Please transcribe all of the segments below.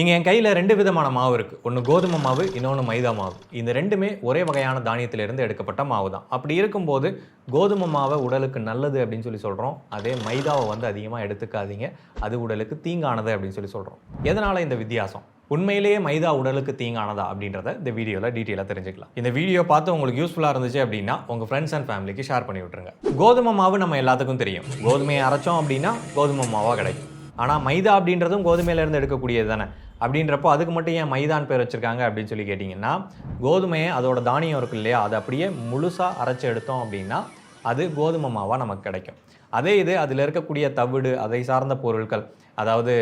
இங்கே என் கையில் ரெண்டு விதமான மாவு இருக்குது ஒன்று கோதுமை மாவு இன்னொன்று மைதா மாவு. இந்த ரெண்டுமே ஒரே வகையான தானியத்திலிருந்து எடுக்கப்பட்ட மாவு தான் அப்படி இருக்கும்போது கோதுமை மாவை உடலுக்கு நல்லது அப்படின்னு சொல்லி சொல்கிறோம் அதே மைதாவை வந்து அதிகமாக எடுத்துக்காதீங்க. அது உடலுக்கு தீங்கானது அப்படின்னு சொல்லி சொல்கிறோம் எதனால் இந்த வித்தியாசம்? உண்மையிலேயே மைதா உடலுக்கு தீங்கானதா அப்படின்றத இந்த வீடியோவில் டீட்டெயிலாக தெரிஞ்சுக்கலாம். இந்த வீடியோ பார்த்து உங்களுக்கு யூஸ்ஃபுல்லாக இருந்துச்சு அப்படின்னா உங்கள் ஃப்ரெண்ட்ஸ் அண்ட் ஃபேமிலிக்கு ஷேர் பண்ணி விட்டுருங்க. கோதுமை மாவு நம்ம எல்லாத்துக்கும் தெரியும். கோதுமையை அரைச்சோம் அப்படின்னா கோதுமை மாவாக கிடைக்கும். ஆனால் மைதா அப்படின்றதும் கோதுமையிலேருந்து எடுக்கக்கூடியது தானே? அப்படின்றப்போ அதுக்கு மட்டும் ஏன் மைதான் பேர் வச்சுருக்காங்க அப்படின்னு சொல்லி கேட்டிங்கன்னா கோதுமையை அதோட தானியம் இருக்கு இல்லையா? அதை அப்படியே முழுசாக அரைச்சி எடுத்தோம் அப்படின்னா அது கோதுமை மாவாக நமக்கு கிடைக்கும். அதே இது அதில் இருக்கக்கூடிய தவிடு அதை சார்ந்த பொருட்கள் அதாவது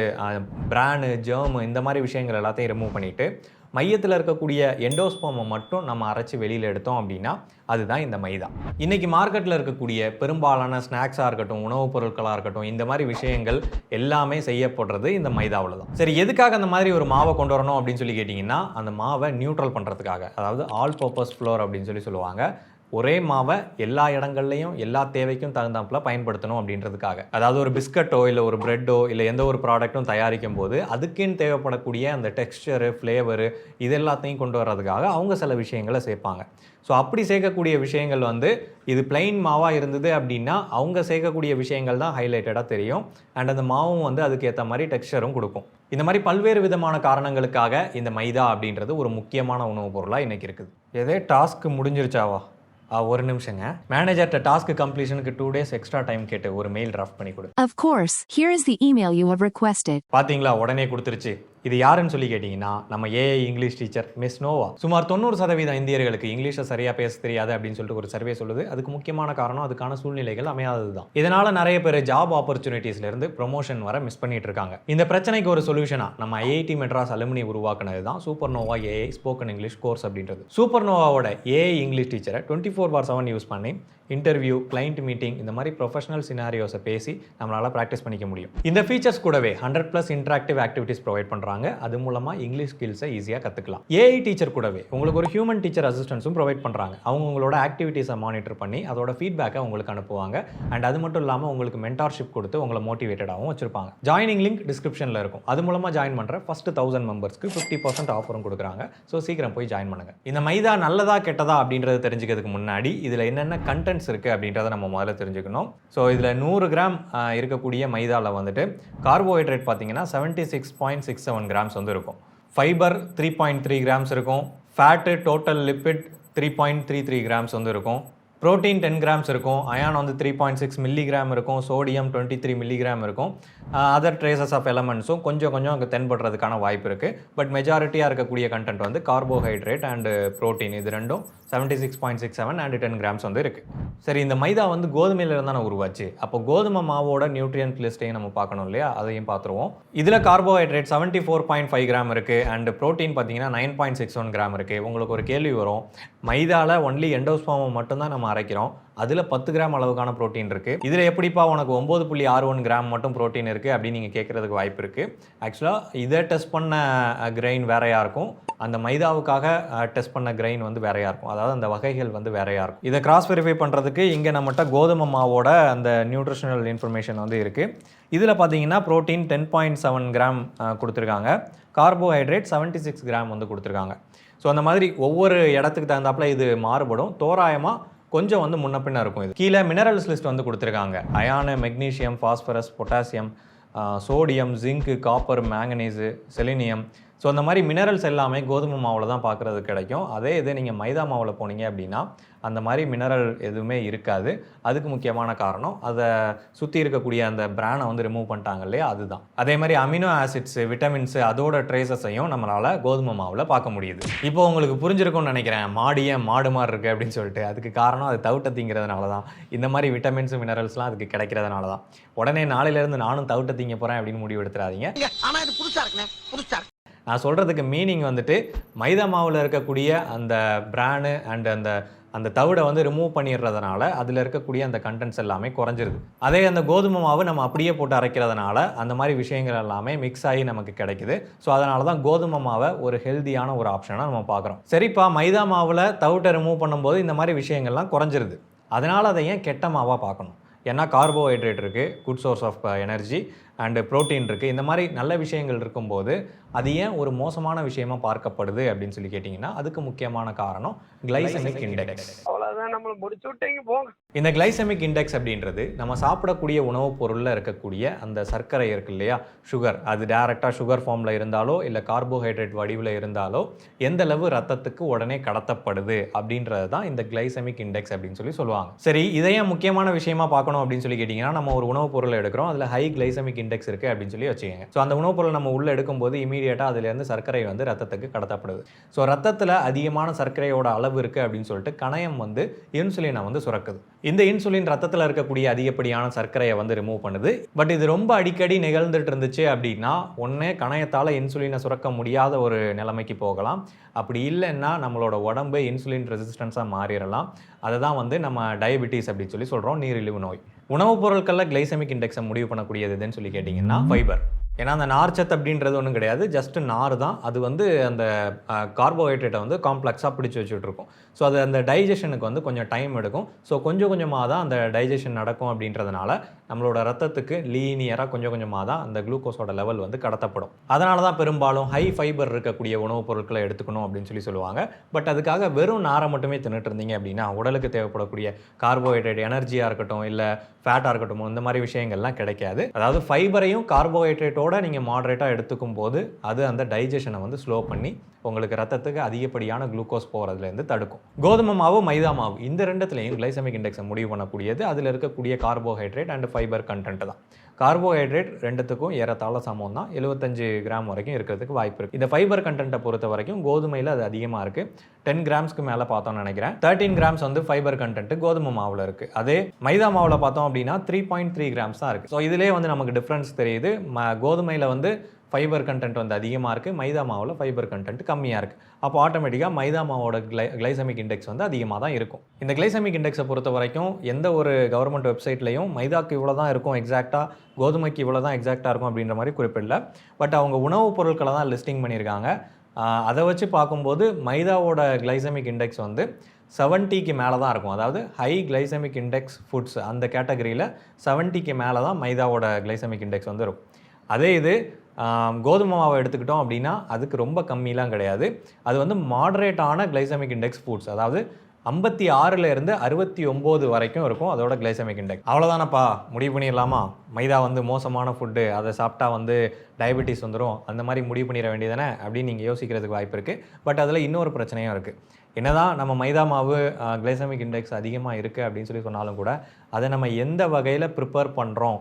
பிரானு ஜேர்மு இந்த மாதிரி விஷயங்கள் எல்லாத்தையும் ரிமூவ் பண்ணிவிட்டு மையத்தில் இருக்கக்கூடிய எண்டோஸ்போமை மட்டும் நம்ம அரைச்சி வெளியில் எடுத்தோம் அப்படின்னா அதுதான் இந்த மைதா. இன்னைக்கு மார்க்கெட்டில் இருக்கக்கூடிய பெரும்பாலான ஸ்நாக்ஸாக இருக்கட்டும் உணவுப் பொருட்களாக இருக்கட்டும் இந்த மாதிரி விஷயங்கள் எல்லாமே செய்யப்படுறது இந்த மைதாவில் தான். சரி எதுக்காக அந்த மாதிரி ஒரு மாவை கொண்டு வரணும் அப்படின்னு சொல்லி கேட்டிங்கன்னா அந்த மாவை நியூட்ரல் பண்ணுறதுக்காக அதாவது ஆல் பர்பஸ் ஃப்ளோர் அப்படின்னு சொல்லி சொல்லுவாங்க. ஒரே மாவை எல்லா இடங்கள்லையும் எல்லா தேவைக்கும் தகுந்தாப்புல பயன்படுத்தணும் அப்படின்றதுக்காக. அதாவது ஒரு பிஸ்கட்டோ இல்லை ஒரு ப்ரெட்டோ இல்லை எந்த ஒரு ப்ராடக்ட்டும் தயாரிக்கும் போது அதுக்குன்னு தேவைப்படக்கூடிய அந்த டெக்ஸ்டரு ஃப்ளேவரு இது எல்லாத்தையும் கொண்டு வர்றதுக்காக அவங்க சில விஷயங்களை சேர்ப்பாங்க. ஸோ அப்படி சேர்க்கக்கூடிய விஷயங்கள் வந்து இது பிளெயின் மாவாக இருந்தது அப்படின்னா அவங்க சேர்க்கக்கூடிய விஷயங்கள் தான் ஹைலைட்டடாக தெரியும். அண்ட் அந்த மாவும் வந்து அதுக்கு ஏற்ற மாதிரி டெக்ஸ்டரும் கொடுக்கும். இந்த மாதிரி பல்வேறு விதமான காரணங்களுக்காக இந்த மைதா அப்படின்றது ஒரு முக்கியமான உணவுப் பொருளாக இன்றைக்கி இருக்குது. எதே டாஸ்க் முடிஞ்சிருச்சாவா? ஒரு நிமிஷங்க. மேனேஜர்கிட்ட டாஸ்க் கம்ப்ளீஷனுக்கு டூ டேஸ் எக்ஸ்ட்ரா டைம் கேட்டு ஒரு மெயில் டிராஃப்ட் பண்ணி கொடு. Of course, here is the email you have requested. பாத்தீங்களா? உடனே கொடுத்துருச்சு. இது யாருன்னு சொல்லி கேட்டிங்கன்னா நம்ம AI English teacher miss Nova சுமார் தொண்ணூறு சதவீதம் இந்தியர்களுக்கு இங்கிலீஷை சரியாக பேச தெரியாது அப்படின்னு சொல்லிட்டு ஒரு சர்வே சொல்லுது. அதுக்கு முக்கியமான காரணம் அதுக்கான சூழ்நிலைகள் அமையாதது தான் இதனால் நிறைய பேர் ஜாப் ஆப்பர்ச்சுனிட்டிஸ்லேருந்து ப்ரொமோஷன் வர மிஸ் பண்ணிட்டு இருக்காங்க. இந்த பிரச்சனைக்கு ஒரு சொல்யூஷனாக நம்ம ஐஐடி மெட்ராஸ் அலுமினி உருவாக்குனது தான் super Nova AI spoken English course அப்படின்றது. சூப்பர் நோவாவோட ஏஐ இங்கிலீஷ் டீச்சரை twenty four by seven use பண்ணி இன்டர்வியூ கிளைண்ட் மீட்டிங் இந்த மாதிரி ப்ரொஃபஷனல் சினாரியோஸை பேசி நம்மளால் ப்ராக்டிஸ் பண்ணிக்க முடியும். இந்த ஃபீச்சர்ஸ் கூடவே hundred plus interactive activities provide பண்ணுறாங்க அது மூலமாக இங்கிலீஷ் ஸ்கில்ஸை ஈஸியாக கற்றுக்கலாம் ஏஐ டீச்சர் கூடவே உங்களுக்கு ஒரு ஹியூமன் டீச்சர் அசிஸ்டன்ஸும் ப்ரொவைட் பண்ணுறாங்க அவங்க உங்களோட ஆக்டிவிட்டீஸை மானிட்டர் பண்ணி அதோட ஃபீட்பேக்கை உங்களுக்கு அனுப்புவாங்க. அண்ட் அது மட்டும் இல்லாமல் உங்களுக்கு மென்டார்ஷிப் கொடுத்து உங்களை மோட்டிவேட்டடாகவும் வச்சிருப்பாங்க. ஜாயினிங் லிங்க் டிஸ்கிரிப்ஷனில் இருக்கும். அது மூலமாக ஜாயின் பண்ணுற ஃபஸ்ட்டு தௌசண்ட் மெம்பர்ஸ்க்கு ஃபிஃப்டி பர்சன்ட் ஆஃபரும் கொடுக்குறாங்க. ஸோ சீக்கிரம் போய் ஜாயின் பண்ணுங்க. இந்த மைதா நல்லதா கெட்டதா அப்படின்றத தெரிஞ்சுக்கிறதுக்கு முன்னாடி இதில் என்னென்ன கண்டென்ட்ஸ் இருக்குது அப்படின்றத நம்ம முதல்ல தெரிஞ்சுக்கணும். ஸோ இதில் நூறு கிராம் இருக்கக்கூடிய மைதாவில் வந்துட்டு கார்போஹைட்ரேட் பார்த்தீங்கன்னா seventy six point six seven grams வந்து இருக்கும். Fibre three point three grams இருக்கும். Fat total lipid three point three three grams வந்து இருக்கும். புரோட்டீன் டென் கிராம்ஸ் இருக்கும் அயான் வந்து த்ரீ பாயிண்ட் சிக்ஸ் மில்லிகிராம் இருக்கும் சோடியம் டுவெண்ட்டி த்ரீ மில்லிகிராம் இருக்கும் other traces of எலமெண்ட்ஸும் கொஞ்சம் கொஞ்சம் அங்கே தென்படுறதுக்கான வாய்ப்பு இருக்குது பட் மெஜாரிட்டியாக இருக்கக்கூடிய கண்டென்ட் வந்து கார்போஹைட்ரேட் அண்டு புரோட்டீன் இது ரெண்டும். Seventy six point six seven and ten grams வந்து இருக்குது சரி இந்த மைதா வந்து கோதுமையில இருந்தானே உருவாச்சு. அப்போ கோதுமை மாவோட நியூட்ரியன்ட் லிஸ்ட்டையும் நம்ம பார்க்கணும் இல்லையா? அதையும் பார்த்துருவோம். இதில் carbohydrate seventy four point five gram இருக்குது அண்ட் ப்ரோட்டீன் பார்த்தீங்கன்னா nine point six one gram இருக்குது உங்களுக்கு ஒரு கேள்வி வரும். மைதாவில் ஒன்லி எண்டோஸ்பாமை மட்டும்தான் நம்ம அரைக்கிறோம். அதில் பத்து கிராம் அளவுக்கான புரோட்டீன் இருக்குது இதில் எப்படிப்பா உனக்கு ஒம்பது புள்ளி ஆறு ஒன் கிராம் மட்டும் ப்ரோட்டீன் இருக்குது அப்படின்னு நீங்கள் கேட்குறதுக்கு வாய்ப்பு இருக்குது ஆக்சுவலாக இதை டெஸ்ட் பண்ண கிரெயின் வேறையாக இருக்கும். அந்த மைதாவுக்காக டெஸ்ட் பண்ண கிரெயின் வந்து வேறையாக இருக்கும். அதாவது அந்த வகைகள் வந்து வேறையாக இருக்கும். இதை கிராஸ் வெரிஃபை பண்ணுறதுக்கு இங்கே நம்மகிட்ட கோதுமை மாவோட அந்த நியூட்ரிஷனல் இன்ஃபர்மேஷன் வந்து இருக்குது இதில் பார்த்தீங்கன்னா protein ten point seven gram கொடுத்துருக்காங்க. கார்போஹைட்ரேட் செவன்ட்டி சிக்ஸ் கிராம் வந்து கொடுத்துருக்காங்க. ஸோ அந்த மாதிரி ஒவ்வொரு இடத்துக்கு தகுந்தாப்புல இது மாறுபடும். தோராயமாக கொஞ்சம் வந்து முன்ன பின்ன இருக்கும் இது. கீழே மினரல்ஸ் லிஸ்ட் வந்து கொடுத்துருக்காங்க. Iron magnesium phosphorus potassium sodium zinc copper manganese selenium so அந்த மாதிரி மினரல்ஸ் எல்லாமே கோதுமை மாவில் தான் பார்க்குறது கிடைக்கும். அதே இது நீங்கள் மைதா மாவில் போனீங்க அப்படின்னா அந்த மாதிரி மினரல் எதுவுமே இருக்காது. அதுக்கு முக்கியமான காரணம் அதை சுற்றி இருக்கக்கூடிய அந்த பிரானை வந்து ரிமூவ் பண்ணிட்டாங்க இல்லையா? அதுதான். அதே மாதிரி அமினோ ஆசிட்ஸு விட்டமின்ஸு அதோட ட்ரேசஸையும் நம்மளால் கோதுமை மாவில் பார்க்க முடியுது. இப்போ உங்களுக்கு புரிஞ்சிருக்கும்னு நினைக்கிறேன். மாடு ஏன் மாடு மாதிரி இருக்குது அப்படின்னு சொல்லிட்டு. அதுக்கு காரணம் அது தவிட்ட திங்கிறதுனால தான். இந்த மாதிரி விட்டமின்ஸ் மினரல்ஸ்லாம் அதுக்கு கிடைக்கிறதுனால தான். உடனே நாளையிலேருந்து நானும் தவிட்ட திங்க போகிறேன் அப்படின்னு முடிவு எடுத்துறாதீங்க ஆனால் இது புதுசாக இருக்குண்ணே. புதுசாக நான் சொல்கிறதுக்கு மீனிங் வந்துட்டு மைதா மாவில் இருக்கக்கூடிய அந்த பிரானு அண்ட் அந்த அந்த தவிடை வந்து ரிமூவ் பண்ணிடுறதுனால அதில் இருக்கக்கூடிய அந்த கண்டென்ட்ஸ் எல்லாமே குறைஞ்சிருது. அதே அந்த கோதுமை மாவு நம்ம அப்படியே போட்டு அரைக்கிறதுனால அந்த மாதிரி விஷயங்கள் எல்லாமே மிக்ஸ் ஆகி நமக்கு கிடைக்குது. ஸோ அதனால தான் கோதுமை மாவை ஒரு ஹெல்த்தியான ஒரு ஆப்ஷனாக நம்ம பார்க்குறோம். சரிப்பா மைதா மாவில் தவிட்டை ரிமூவ் பண்ணும்போது இந்த மாதிரி விஷயங்கள்லாம் குறைஞ்சிருது. அதனால் அதை ஏன் கெட்ட மாவாக பார்க்கணும்? ஏன்னா கார்போஹைட்ரேட் இருக்குது good source of energy and protein இருக்குது இந்த மாதிரி நல்ல விஷயங்கள் இருக்கும்போது அது ஏன் ஒரு மோசமான விஷயமா பார்க்கப்படுது அப்படின்னு சொல்லி கேட்டிங்கன்னா அதுக்கு முக்கியமான காரணம் கிளைசமிக் இண்டெக்ஸ் அதான் நம்மள முடிச்சு விட்டீங்க போங்க. இந்த கிளைசமிக் இண்டெக்ஸ் அப்படின்றது நம்ம சாப்பிடக்கூடிய உணவுப் பொருளில் இருக்கக்கூடிய அந்த சர்க்கரை இருக்கு இல்லையா? சுகர் அது டேரெக்டாக சுகர் ஃபார்மில் இருந்தாலோ இல்லை கார்போஹைட்ரேட் வடிவில் இருந்தாலோ எந்த அளவு ரத்தத்துக்கு உடனே கடத்தப்படுது அப்படின்றது தான் இந்த கிளைசமிக் இண்டெக்ஸ் அப்படின்னு சொல்லி சொல்லுவாங்க. சரி இதையே முக்கியமான விஷயமா பார்க்கணும் அப்படின்னு சொல்லி கேட்டிங்கன்னா நம்ம ஒரு உணவுப் பொருளை எடுக்கிறோம். அதில் ஹை கிளைசமிக் இண்டெக்ஸ் இருக்குது அப்படின்னு சொல்லி வச்சுக்கோங்க. ஸோ அந்த உணவுப் பொருளை நம்ம உள்ளே எடுக்கும்போது இமீடியட்டாக அதுலேருந்து சர்க்கரை வந்து ரத்தத்துக்கு கடத்தப்படுது. ஸோ ரத்தத்தில் அதிகமான சர்க்கரையோட அளவு இருக்குது அப்படின்னு சொல்லிட்டு கணையம் வந்து இன்சுலினை வந்து சுரக்குது. இந்த இன்சுலின் ரத்தத்தில் இருக்கக்கூடிய அதிகப்படியான சர்க்கரையை வந்து ரிமூவ் பண்ணுது. பட் இது ரொம்ப அடிக்கடி நிகழ்ந்துட்டு இருந்துச்சு அப்படின்னா ஒன்றே கணையத்தால் இன்சுலினை சுரக்க முடியாத ஒரு நிலைமைக்கு போகலாம். அப்படி இல்லைன்னா நம்மளோட உடம்பு இன்சுலின் ரெசிஸ்டன்ஸாக மாறிடலாம். அதை தான் வந்து நம்ம டயபிட்டிஸ் அப்படின்னு சொல்லி சொல்கிறோம் நீரிழிவு நோய். உணவுப் பொருட்களில் கிளைசமிக் இண்டெக்ஸை முடிவு பண்ணக்கூடியது எதுன்னு சொல்லி கேட்டிங்கன்னா ஃபைபர் ஏன்னா அந்த நார்ச்சத்து அப்படின்றது ஒன்றும் கிடையாது. ஜஸ்ட் நார் தான். அது வந்து அந்த கார்போஹைட்ரேட்டை வந்து காம்ப்ளெக்ஸாக பிடிச்சி வச்சுட்ருக்கும் ஸோ அது அந்த டைஜஷனுக்கு வந்து கொஞ்சம் டைம் எடுக்கும். ஸோ கொஞ்சம் கொஞ்சமாக தான் அந்த டைஜஷன் நடக்கும் அப்படின்றதுனால நம்மளோட ரத்தத்துக்கு லீனியராக கொஞ்சம் கொஞ்சமாக தான் அந்த குளுக்கோஸோட லெவல் வந்து கடத்தப்படும். அதனால தான் பெரும்பாலும் ஹை ஃபைபர் இருக்கக்கூடிய உணவுப் பொருட்களை எடுத்துக்கணும் அப்படின்னு சொல்லி சொல்லுவாங்க. பட் அதுக்காக வெறும் நாரை மட்டுமே தின்னுட்டு இருந்தீங்க அப்படின்னா உடலுக்கு தேவைப்படக்கூடிய கார்போஹைட்ரேட் எனர்ஜியாக இருக்கட்டும் இல்லை ஃபேட்டாக இருக்கட்டும் இந்த மாதிரி விஷயங்கள்லாம் கிடைக்காது. அதாவது ஃபைபரையும் கார்போஹைட்ரேட்டோட நீங்கள் மாடரேட்டாக எடுத்துக்கும் போது அது அந்த டைஜஷனை வந்து ஸ்லோ பண்ணி உங்களுக்கு ரத்தத்துக்கு அதிகப்படியான குளுக்கோஸ் போகிறதுலேருந்து தடுக்கும். கோதுமை மாவு மைதா மாவு இந்த ரெண்டுத்துலேயும் கிளைசமிக் இண்டெக்ஸை முடிவு பண்ணக்கூடியது. அதில் இருக்கக்கூடிய கார்போஹைட்ரேட் அண்ட் ஃபைபர் கண்டென்ட் தான். கார்போஹைட்ரேட் ரெண்டுத்துக்கும் ஏறத்தாழ சமம் தான் எழுபத்தஞ்சு கிராம் வரைக்கும் இருக்கிறதுக்கு வாய்ப்பு இருக்குது இந்த ஃபைபர் கண்டென்ட்டை பொறுத்த வரைக்கும் கோதுமையில் அது அதிகமாக இருக்குது டென் கிராம்ஸ்க்கு மேலே பார்த்தோம்னு நினைக்கிறேன். தேர்ட்டின் கிராம்ஸ் வந்து ஃபைபர் கண்டென்ட் கோதுமை மாவில் இருக்குது அதே மைதா மாவில் பார்த்தோம் அப்படின்னா த்ரீ பாயிண்ட் த்ரீ கிராம்ஸ் தான் இருக்குது ஸோ இதிலே வந்து நமக்கு டிஃப்ரென்ஸ் தெரியுது. ம கோதுமையில் வந்து ஃபைபர் கண்டென்ட் வந்து அதிகமாக இருக்குது மைதா மாவில் ஃபைபர் கண்டென்ட் கம்மியாக இருக்குது அப்போ ஆட்டோமேட்டிக்காக மைதா மாவோட கிளை கிளைசமிக் இண்டெக்ஸ் வந்து அதிகமாக தான் இருக்கும். இந்த கிளைசமிக் இண்டெக்ஸை பொறுத்த வரைக்கும் எந்த ஒரு கவர்மெண்ட் வெப்சைட்லையும் மைதாக்கு இவ்வளோ தான் இருக்கும் எக்ஸாக்டாக கோதுமைக்கு இவ்வளோ தான் எக்ஸாக்டாக இருக்கும் அப்படின்ற மாதிரி குறிப்பிடல. பட் அவங்க உணவுப் பொருட்களை தான் லிஸ்டிங் பண்ணியிருக்காங்க. அதை வச்சு பார்க்கும்போது மைதாவோட கிளைசமிக் இண்டெக்ஸ் வந்து செவன்ட்டிக்கு மேலே தான் இருக்கும். அதாவது ஹை கிளைசமிக் இண்டெக்ஸ் ஃபுட்ஸ் அந்த கேட்டகரியில் செவன்ட்டிக்கு மேலே தான் மைதாவோட கிளைசமிக் இண்டெக்ஸ் வந்து இருக்கும். அதே இது கோதுமை மாவை எடுத்துக்கிட்டோம் அப்படின்னா அதுக்கு ரொம்ப கம்மிலாம் கிடையாது. அது வந்து மாடரேட்டான கிளைசமிக் இண்டெக்ஸ் ஃபுட்ஸ் அதாவது ஐம்பத்தி ஆறுல இருந்து அறுபத்தி ஒம்பது வரைக்கும் இருக்கும் அதோட கிளைசமிக் இண்டெக்ஸ் அவ்வளோதானப்பா முடிவு பண்ணிடலாமா? மைதா வந்து மோசமான ஃபுட்டு அதை சாப்பிட்டா வந்து டயபெட்டிஸ் வந்துடும் அந்த மாதிரி முடிவு பண்ணிட வேண்டியதானே அப்படின்னு நீங்கள் யோசிக்கிறதுக்கு வாய்ப்பு இருக்குது பட் அதில் இன்னொரு பிரச்சனையும் இருக்குது என்னதான் நம்ம மைதா மாவு கிளைசமிக் இண்டெக்ஸ் அதிகமாக இருக்குது அப்படின்னு சொல்லி சொன்னாலும் கூட அதை நம்ம எந்த வகையில் ப்ரிப்பேர் பண்ணுறோம்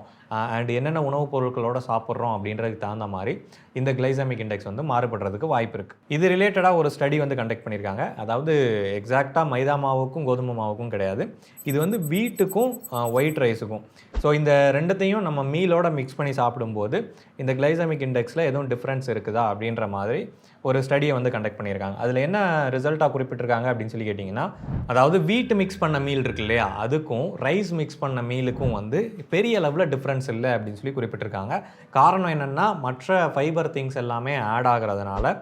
அண்ட் என்னென்ன உணவுப் பொருட்களோட சாப்பிட்றோம் அப்படின்றதுக்கு தகுந்த மாதிரி இந்த கிளைசமிக் இண்டெக்ஸ் வந்து மாறுபடுறதுக்கு வாய்ப்பு இருக்குது இது ரிலேட்டடாக ஒரு ஸ்டடி வந்து கண்டக்ட் பண்ணியிருக்காங்க. அதாவது எக்ஸாக்டாக மைதா மாவுக்கும் கோதுமை மாவுக்கும் கிடையாது. இது வந்து வீட்டுக்கும் ஒயிட் ரைஸுக்கும் ஸோ இந்த ரெண்டுத்தையும் நம்ம மீலோட மிக்ஸ் பண்ணி சாப்பிடும்போது இந்த கிளைசமிக் இண்டெக்ஸில் எதுவும் டிஃப்ரென்ஸ் இருக்குதா அப்படின்ற மாதிரி ஒரு ஸ்டடியை வந்து கண்டக்ட் பண்ணியிருக்காங்க. அதில் என்ன ரிசல்ட்டாக குறிப்பிட்டிருக்காங்க அப்படின்னு சொல்லி கேட்டிங்கன்னா அதாவது வீட்டு மிக்ஸ் பண்ண மீல் இருக்கு இல்லையா அதுக்கும் ரைஸ் மிக்ஸ் பண்ண மீலுக்கும் வந்து பெரிய அளவில் டிஃப்ரென்ஸ் இல்லை அப்படின்னு சொல்லி குறிப்பிட்டிருக்காங்க. காரணம் என்னென்னா மற்ற ஃபைபர் திங்ஸ் எல்லாமே ஆட் ஆகிறதுனால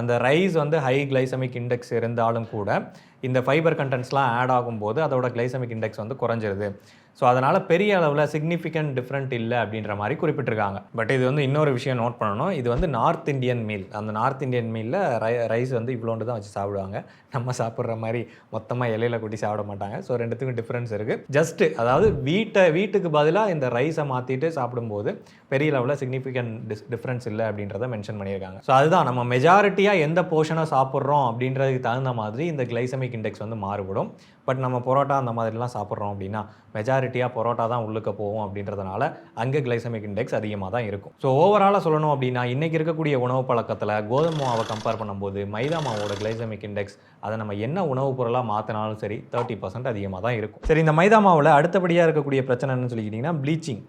அந்த ரைஸ் வந்து ஹை கிளைசமிக் இண்டெக்ஸ் இருந்தாலும் கூட இந்த ஃபைபர் கண்டென்ட்ஸ்லாம் ஆட் ஆகும்போது அதோட கிளைசமிக் இண்டெக்ஸ் வந்து குறைஞ்சிருது. ஸோ அதனால் பெரிய அளவில் சிக்னிஃபிகண்ட் டிஃப்ரெண்ட் இல்லை அப்படின்ற மாதிரி குறிப்பிட்டிருக்காங்க. பட் இது வந்து இன்னொரு விஷயம் நோட் பண்ணணும். இது வந்து நார்த் இந்தியன் மீல் அந்த நார்த் இந்தியன் மீலில் ரை ரைஸ் வந்து இவ்வளோண்டு தான் வச்சு சாப்பிடுவாங்க. நம்ம சாப்பிட்ற மாதிரி மொத்தமாக இலையில கொட்டி சாப்பிட மாட்டாங்க. ஸோ ரெண்டுத்துக்கும் டிஃப்ரென்ஸ் இருக்குது ஜஸ்ட்டு அதாவது வீட்டை வீட்டுக்கு பதிலாக இந்த ரைஸை மாற்றிட்டு சாப்பிடும்போது பெரிய லெவலில் சிக்னிஃபிகண்ட் டிஸ் டிஃப்ரென்ஸ் இல்லை அப்படின்றத மென்ஷன் பண்ணியிருக்காங்க. ஸோ அதுதான். நம்ம மெஜாரிட்டியாக எந்த போர்ஷனை சாப்பிட்றோம் அப்படின்றதுக்கு தகுந்த மாதிரி இந்த கிளைசமிக் இண்டெக்ஸ் வந்து மாறுபடும். பட் நம்ம பரோட்டா அந்த மாதிரிலாம் சாப்பிட்றோம் அப்படின்னா மெஜாரிட்டியாக பரோட்டா தான் உள்ளுக்க போகும் அப்படின்றதுனால அங்கே கிளைசமிக் இண்டெக்ஸ் அதிகமாக தான் இருக்கும். ஸோ ஓவராலாக சொல்லணும் அப்படின்னா இன்றைக்கி இருக்கக்கூடிய உணவு பழக்கத்தில் கோதுமை மாவை கம்பேர் பண்ணும்போது மைதா மாவோட கிளைசமிக் இண்டெக்ஸ் அதை நம்ம என்ன உணவுப் பொருளாக மாற்றினாலும் சரி தேர்ட்டி பர்சன்ட் அதிகமாக தான் இருக்கும். சரி இந்த மைதா மாவில் அடுத்தபடியாக இருக்கக்கூடிய பிரச்சனை என்னன்னு சொல்லிக்கிட்டிங்கன்னா ப்ளீச்சிங்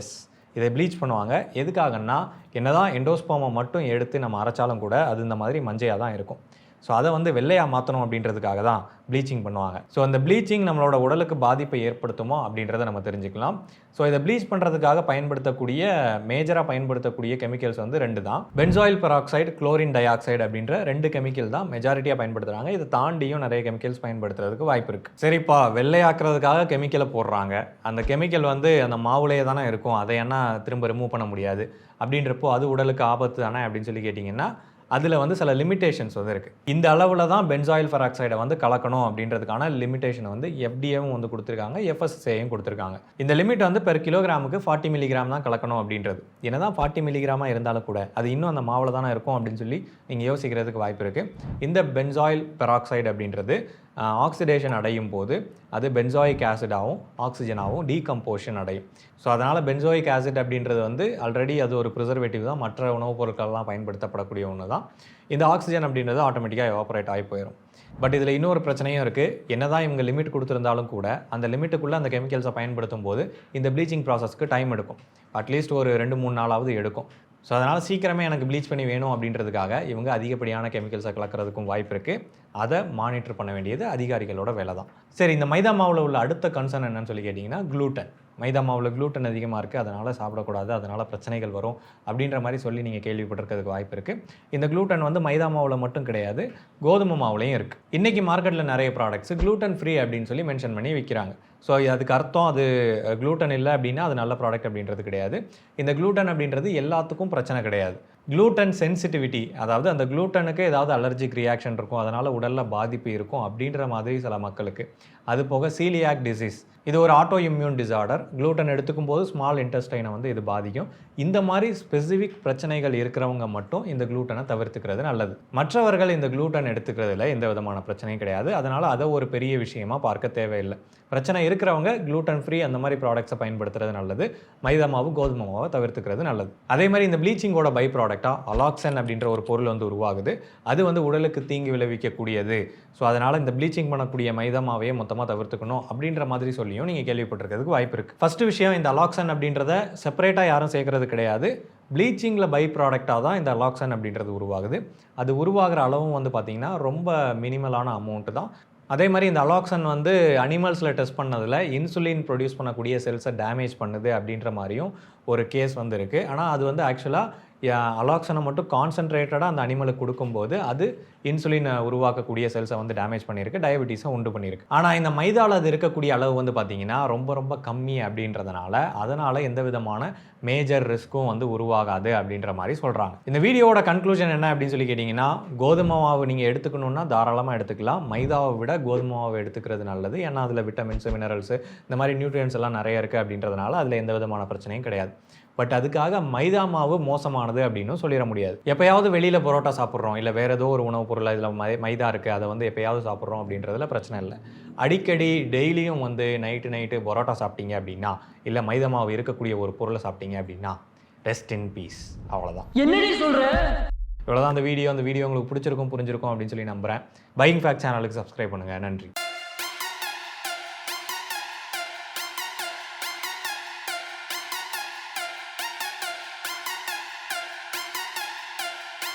எஸ் இதை ப்ளீச் பண்ணுவாங்க. எதுக்காகன்னா என்ன தான் எண்டோஸ்போமை மட்டும் எடுத்து நம்ம அரைச்சாலும் கூட அது இந்த மாதிரி மஞ்சையாக தான் இருக்கும். ஸோ அதை வந்து வெள்ளையாக மாற்றணும் அப்படின்றதுக்காக தான் ப்ளீச்சிங் பண்ணுவாங்க. ஸோ அந்த ப்ளீச்சிங் நம்மளோட உடலுக்கு பாதிப்பை ஏற்படுத்துமோ அப்படின்றத நம்ம தெரிஞ்சுக்கலாம். ஸோ இதை ப்ளீச் பண்ணுறதுக்காக பயன்படுத்தக்கூடிய மேஜராக பயன்படுத்தக்கூடிய கெமிக்கல்ஸ் வந்து ரெண்டு தான். Benzoyl peroxide chlorine dioxide அப்படின்ற ரெண்டு கெமிக்கல் தான் மெஜாரிட்டியாக பயன்படுத்துகிறாங்க இதை தாண்டியும் நிறைய கெமிக்கல்ஸ் பயன்படுத்துறதுக்கு வாய்ப்பு இருக்குது சரிப்பா வெள்ளையாக்குறதுக்காக கெமிக்கலை போடுறாங்க. அந்த கெமிக்கல் வந்து அந்த மாவுலேயே தானே இருக்கும். அதை என்ன திரும்ப ரிமூவ் பண்ண முடியாது. அப்படின்றப்போ அது உடலுக்கு ஆபத்து தானே அப்படின்னு சொல்லி கேட்டிங்கன்னா அதில் வந்து சில லிமிட்டேஷன்ஸ் வந்து இருக்குது இந்த அளவில் தான் பென்சாயில் ஃபெராக்சைடை வந்து கலக்கணும் அப்படின்றதுக்கான லிமிட்டேஷன் வந்து எஃப்டிஏவும் வந்து கொடுத்துருக்காங்க எஃப்எஸ்எஸையும் கொடுத்துருக்காங்க. இந்த லிமிட் வந்து பெர் கிலோகிராமுக்கு ஃபார்ட்டி மில்லிகிராம் தான் கலக்கணும் அப்படின்றது. என்னதான் ஃபார்ட்டி மில்லிகிராமாக இருந்தாலும் கூட அது இன்னும் அந்த மாவில் தானே இருக்கும் அப்படின்னு சொல்லி நீங்கள் யோசிக்கிறதுக்கு வாய்ப்பு இருக்குது இந்த பென்சாயில் பெராக்சைடு அப்படின்றது ஆக்சிடேஷன் அடையும் போது அது பென்சாயிக் ஆசிடாகவும் ஆக்சிஜனாகவும் டீகம்போஷன் அடையும். ஸோ அதனால் பென்சாயிக் ஆசிட் அப்படின்றது வந்து ஆல்ரெடி அது ஒரு ப்ரிசர்வேட்டிவ் தான். மற்ற உணவுப் பொருட்கள்லாம் பயன்படுத்தப்படக்கூடிய ஒன்று தான் இந்த ஆக்சிஜன் அப்படின்றது ஆட்டோமேட்டிக்காக எவாபரேட் ஆகி போயிடும் பட் இதில் இன்னொரு பிரச்சனையும் இருக்குது என்னதான் இவங்க லிமிட் கொடுத்துருந்தாலும் கூட அந்த லிமிட்டுக்குள்ளே அந்த கெமிக்கல்ஸை பயன்படுத்தும் போது இந்த ப்ளீச்சிங் ப்ராசஸ்க்கு டைம் எடுக்கும். அட்லீஸ்ட் ஒரு ரெண்டு மூணு நாளாவது எடுக்கும். ஸோ அதனால் சீக்கிரமே எனக்கு ப்ளீச் பண்ணி வேணும் அப்படின்றதுக்காக இவங்க அதிகப்படியான கெமிக்கல்ஸை கலக்கிறதுக்கும் வாய்ப்பு இருக்குது அதை மானிட்டர் பண்ண வேண்டியது அதிகாரிகளோட வேலை தான் சரி இந்த மைதா மாவில் உள்ள அடுத்த கன்சர்ன் என்னன்னு சொல்லி கேட்டிங்கன்னா க்ளூட்டன் மைதா மாவில் க்ளூட்டன் அதிகமாக இருக்குது அதனால் சாப்பிடக்கூடாது அதனால் பிரச்சனைகள் வரும் அப்படின்ற மாதிரி சொல்லி நீங்கள் கேள்விப்பட்டிருக்கிறதுக்கு வாய்ப்பு இருக்குது இந்த க்ளூட்டன் வந்து மைதா மாவில் மட்டும் கிடையாது கோதுமை மாவுலையும் இருக்குது இன்றைக்கி மார்க்கெட்டில் நிறைய ப்ராடக்ட்ஸ் க்ளூட்டன் ஃப்ரீ அப்படின்னு சொல்லி மென்ஷன் பண்ணி விற்கிறாங்க ஸோ அதுக்கு அர்த்தம் அது க்ளூட்டன் இல்லை அப்படின்னா அது நல்ல ப்ராடக்ட் அப்படின்றது கிடையாது. இந்த க்ளூட்டன் அப்படின்றது எல்லாத்துக்கும் பிரச்சனை கிடையாது. க்ளூட்டன் சென்சிட்டிவிட்டி அதாவது அந்த க்ளூட்டனுக்கு ஏதாவது அலர்ஜிக் ரியாக்ஷன் இருக்கும் அதனால் உடலில் பாதிப்பு இருக்கும் அப்படின்ற மாதிரி சில மக்களுக்கு. அது போக சீலியாக் டிசீஸ் இது ஒரு ஆட்டோ இம்யூன் டிசார்டர் க்ளூட்டன் எடுத்துக்கும் போது ஸ்மால் இன்டெஸ்டைனை வந்து இது பாதிக்கும். இந்த மாதிரி ஸ்பெசிஃபிக் பிரச்சனைகள் இருக்கிறவங்க மட்டும் இந்த க்ளூட்டனை தவிர்த்துக்கிறது நல்லது. மற்றவர்கள் இந்த க்ளூட்டன் எடுத்துக்கிறதுல எந்த விதமான பிரச்சனையும் கிடையாது. அதனால் அதை ஒரு பெரிய விஷயமா பார்க்க தேவையில்லை. பிரச்சனை இருக்கிறவங்க க்ளூட்டன் ஃப்ரீ அந்த மாதிரி ப்ராடக்ட்ஸை பயன்படுத்துறது நல்லது. மைதா மாவு கோதுமை மாவை தவிர்த்துக்கிறது நல்லது. அதே மாதிரி இந்த ப்ளீச்சிங்கோட பை ப்ராடக்டாக அலாக்சன் அப்படின்ற ஒரு பொருள் வந்து உருவாகுது. அது வந்து உடலுக்கு தீங்கு விளைவிக்கக்கூடியது. ஸோ அதனால் இந்த ப்ளீச்சிங் பண்ணக்கூடிய மைதா மாவையே மொத்தமாக தவிர்த்துக்கணும் அப்படின்ற மாதிரி சொல்லியும் நீங்கள் கேள்விப்பட்டிருக்கிறதுக்கு வாய்ப்பு இருக்குது ஃபஸ்ட்டு விஷயம் இந்த அலாக்சன் அப்படின்றத செப்பரேட்டாக யாரும் சேர்க்கறது கிடையாது. ப்ளீச்சிங்கில் பை ப்ராடக்டாக தான் இந்த அலாக்சன் அப்படின்றது உருவாகுது. அது உருவாகிற அளவும் வந்து பார்த்திங்கன்னா ரொம்ப மினிமலான அமௌண்ட்டு தான். அதே மாதிரி இந்த அலாக்சன் வந்து அனிமல்ஸில் டெஸ்ட் பண்ணதில் இன்சுலின் ப்ரொடியூஸ் பண்ணக்கூடிய செல்ஸை டேமேஜ் பண்ணுது அப்படின்ற மாதிரியும் ஒரு கேஸ் வந்து இருக்குது ஆனால் அது வந்து ஆக்சுவலாக அலாக்சனை மட்டும் கான்சென்ட்ரேட்டடாக அந்த அனிமலுக்கு கொடுக்கும்போது அது இன்சுலினை உருவாக்கக்கூடிய செல்ஸை வந்து டேமேஜ் பண்ணியிருக்கு டயபெட்டிஸை உண்டு பண்ணியிருக்கு. ஆனால் இந்த மைதாவில் அது இருக்கக்கூடிய அளவு வந்து பார்த்தீங்கன்னா ரொம்ப ரொம்ப கம்மி அப்படின்றதுனால அதனால் எந்த விதமான மேஜர் ரிஸ்க்கும் வந்து உருவாகாது அப்படின்ற மாதிரி சொல்கிறாங்க இந்த வீடியோவோட கன்க்ளூஷன் என்ன அப்படின்னு சொல்லி கேட்டிங்கன்னா கோதுமை மாவு நீங்கள் எடுத்துக்கணுன்னா தாராளமாக எடுத்துக்கலாம். மைதாவை விட கோதுமை மாவு எடுத்துக்கிறது நல்லது. ஏன்னா அதில் விட்டமின்ஸு மினரல்ஸு இந்த மாதிரி நியூட்ரியன்ஸ் எல்லாம் நிறைய இருக்குது அப்படின்றதுனால அதில் எந்த விதமான பிரச்சனையும் கிடையாது. பட் அதுக்காக மைதா மாவு மோசமானது அப்படின்னு சொல்லிட முடியாது. எப்பயாவது வெளியில் பரோட்டா சாப்பிட்றோம் இல்லை வேறு ஏதோ ஒரு உணவுப் பொருள் இதில் மை மைதா இருக்குது அதை வந்து எப்பயாவது சாப்பிட்றோம் அப்படின்றதுல பிரச்சனை இல்லை. அடிக்கடி டெய்லியும் வந்து நைட்டு நைட்டு பரோட்டா சாப்பிட்டீங்க அப்படின்னா இல்லை மைதா மாவு இருக்கக்கூடிய ஒரு பொருளை சாப்பிட்டீங்க அப்படின்னா ரெஸ்ட் இன் பீஸ் அவ்வளோதான் என்னடி சொல்ற? இவ்வளோதான் அந்த வீடியோ அந்த வீடியோ உங்களுக்கு பிடிச்சிருக்கும் புரிஞ்சிருக்கும் அப்படின்னு சொல்லி நம்புகிறேன் பையிங் ஃபேக்ட் சேனலுக்கு சப்ஸ்கிரைப் பண்ணுங்கள் நன்றி.